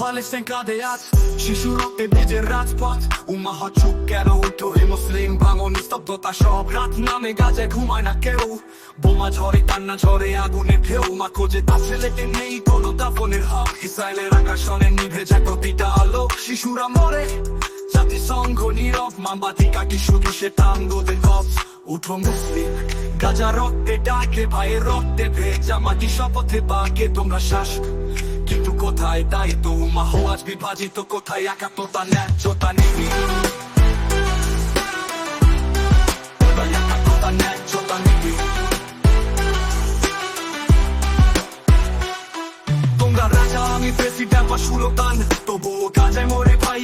পালেস্টাইন কাঁদে আজ শিশু রক্তে ভেজে রাজপথ উম্মাহ চুপ কেন উঠো হে মুসলিম ভাঙন সব রাত নামে গাজায় ঘুমায় না কেউ বোমা ঝরে কান্না ঝরে আগুনে ঢেউ মা খোঁজে তার ছেলেকে নেই কোনো দাফনের হক ইসরায়েলের আকাশনে নিভে যায় প্রতিটা আলো শিশুরা মরে জাতিসংঘ নীরব মামবাতিকা কিশোর কিসে টাঙ্গোদের কপ উঠো মুসলিম গাজা রক্তে ডাকে ভাইয়ের রক্তে ভেজা মাটি শপথে বাকে তোমরা শ্বাস কোথায়? দায়িত্ব মাহ আজ বিভাজিত কোথায়? একাত্মতা ন্যায্যতা নেই। তোমরা রাজা, আমি প্রেসিডেন্ট বা সুলতান, তবুও কাজে মরে ভাই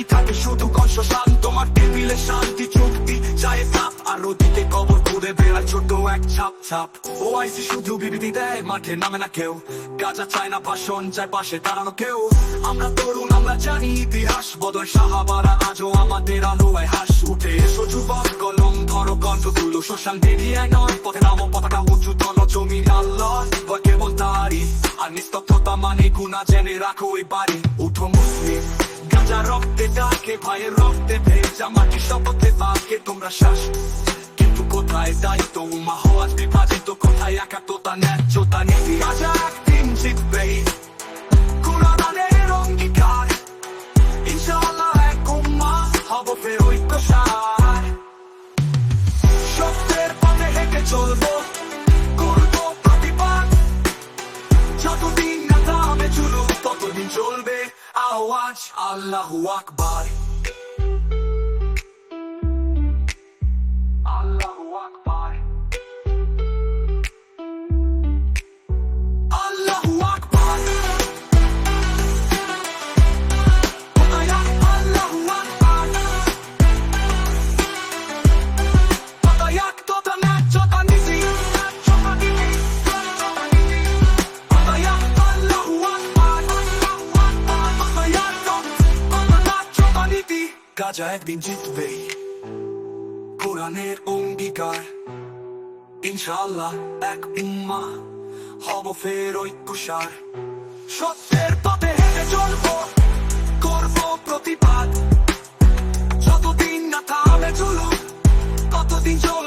বেড়ায় এক ছাপ ছাপ ও আইসি শুধু বিবৃতি দেয় মাঠে নামে না কেউ। গাজা চায় না ভাষণ চায় পাশে দাঁড়ানো কেউ। আমরা তরুণ, আমরা জানি ইতিহাস। বদল সাহাবারা আজও আমাদের আলোয় হাস। উঠে এসো যুবক কলম, ধরো কণ্ঠ তুলো সোশ্যাল মিডিয়ায় নয় পথে নামো পতাকা উঁচু তল জমি আল্লাহ বা কেবল তারি আর নিস্তব্ধতা মানে গুণা জেনে রাখো ওই বাড়ি। উঠো মুসলিম, গাজা রক্তে ডাকে, ভাইয়ের রক্তে ভেজা মাটি শপথে বাকে তোমরা শ্বাস। দায়িত্ব উমা হওয়াজ বিভাজিত কোথায় একাত্মতা ন্যায্যতা নীতি গাজা একদিন জিতবেই কোরআনের অঙ্গীকার ইনশাআল্লাহ এক উম্মা হব ফের ঐক্যসার সত্যের পথে হেঁটে চলবো করব প্রতিবাদ যতদিন না দামে চুলো ততদিন চলবে আওয়াজ আল্লাহু আকবার কাজা একদিন জিতবেই কোরআনের অঙ্গীকার ইনশাল্লাহ এক উম্মা হব ফের ঐক্যসার সত্যের পথে হেঁটে চলবো করব প্রতিবাদ যতদিন না থামে চলুন ততদিন চল